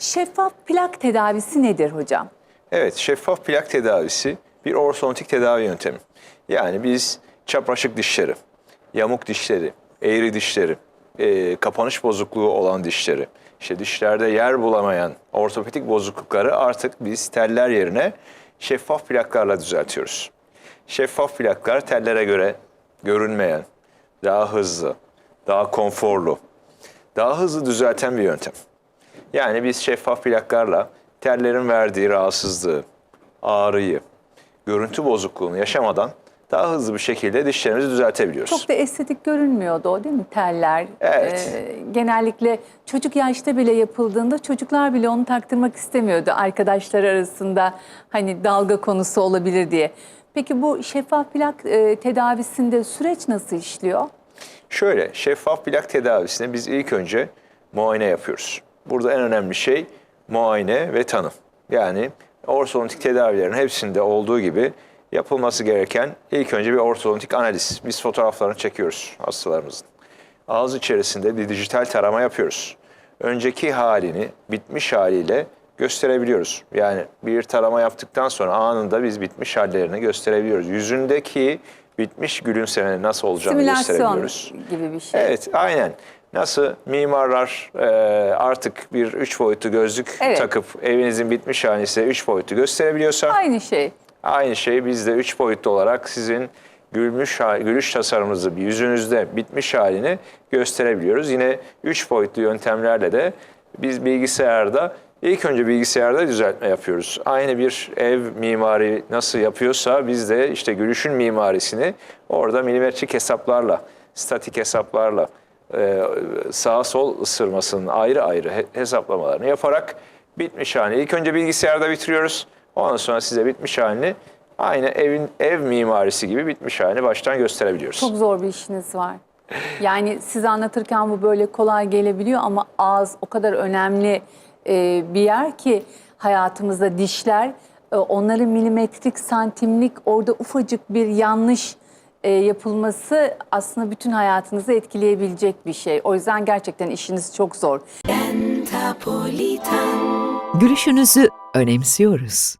Şeffaf plak tedavisi nedir hocam? Evet, şeffaf plak tedavisi bir ortodontik tedavi yöntemi. Yani biz çapraşık dişleri, yamuk dişleri, eğri dişleri, e, kapanış bozukluğu olan dişleri, işte dişlerde yer bulamayan ortopedik bozuklukları artık biz teller yerine şeffaf plaklarla düzeltiyoruz. Şeffaf plaklar tellere göre görünmeyen, daha hızlı, daha konforlu, daha hızlı düzelten bir yöntem. Yani biz şeffaf plaklarla tellerin verdiği rahatsızlığı, ağrıyı, görüntü bozukluğunu yaşamadan daha hızlı bir şekilde dişlerimizi düzeltebiliyoruz. Çok da estetik görünmüyordu o değil mi teller? Evet. Ee, genellikle çocuk yaşta bile yapıldığında çocuklar bile onu taktırmak istemiyordu arkadaşlar arasında hani dalga konusu olabilir diye. Peki bu şeffaf plak e, tedavisinde süreç nasıl işliyor? Şöyle, şeffaf plak tedavisine biz ilk önce muayene yapıyoruz. Burada en önemli şey muayene ve tanım. Yani ortodontik tedavilerin hepsinde olduğu gibi yapılması gereken ilk önce bir ortodontik analiz. Biz fotoğraflarını çekiyoruz hastalarımızın. Ağız içerisinde bir dijital tarama yapıyoruz. Önceki halini bitmiş haliyle gösterebiliyoruz. Yani bir tarama yaptıktan sonra anında biz bitmiş hallerini gösterebiliyoruz. Yüzündeki bitmiş gülümsemenin nasıl olacağını Simülasyon gösterebiliyoruz. gibi bir şey. Evet, aynen. Nasıl mimarlar e, artık bir üç boyutlu gözlük Evet. takıp evinizin bitmiş halini size üç boyutlu gösterebiliyorsa Aynı şey. aynı şey biz de üç boyutlu olarak sizin gülmüş gülüş tasarımınızı yüzünüzde bitmiş halini gösterebiliyoruz. Yine üç boyutlu yöntemlerle de biz bilgisayarda ilk önce bilgisayarda düzeltme yapıyoruz. Aynı bir ev mimari nasıl yapıyorsa biz de işte gülüşün mimarisini orada milimetrik hesaplarla, statik hesaplarla e, sağ sol ısırmasının ayrı ayrı he- hesaplamalarını yaparak bitmiş halini ilk önce bilgisayarda bitiriyoruz. Ondan sonra size bitmiş halini aynı evin ev mimarisi gibi bitmiş halini baştan gösterebiliyoruz. Çok zor bir işiniz var. Yani siz anlatırken bu böyle kolay gelebiliyor ama ağız o kadar önemli e, bir yer ki hayatımızda dişler e, onların milimetrik santimlik orada ufacık bir yanlış e, yapılması aslında bütün hayatınızı etkileyebilecek bir şey. O yüzden gerçekten işiniz çok zor. Gülüşünüzü önemsiyoruz.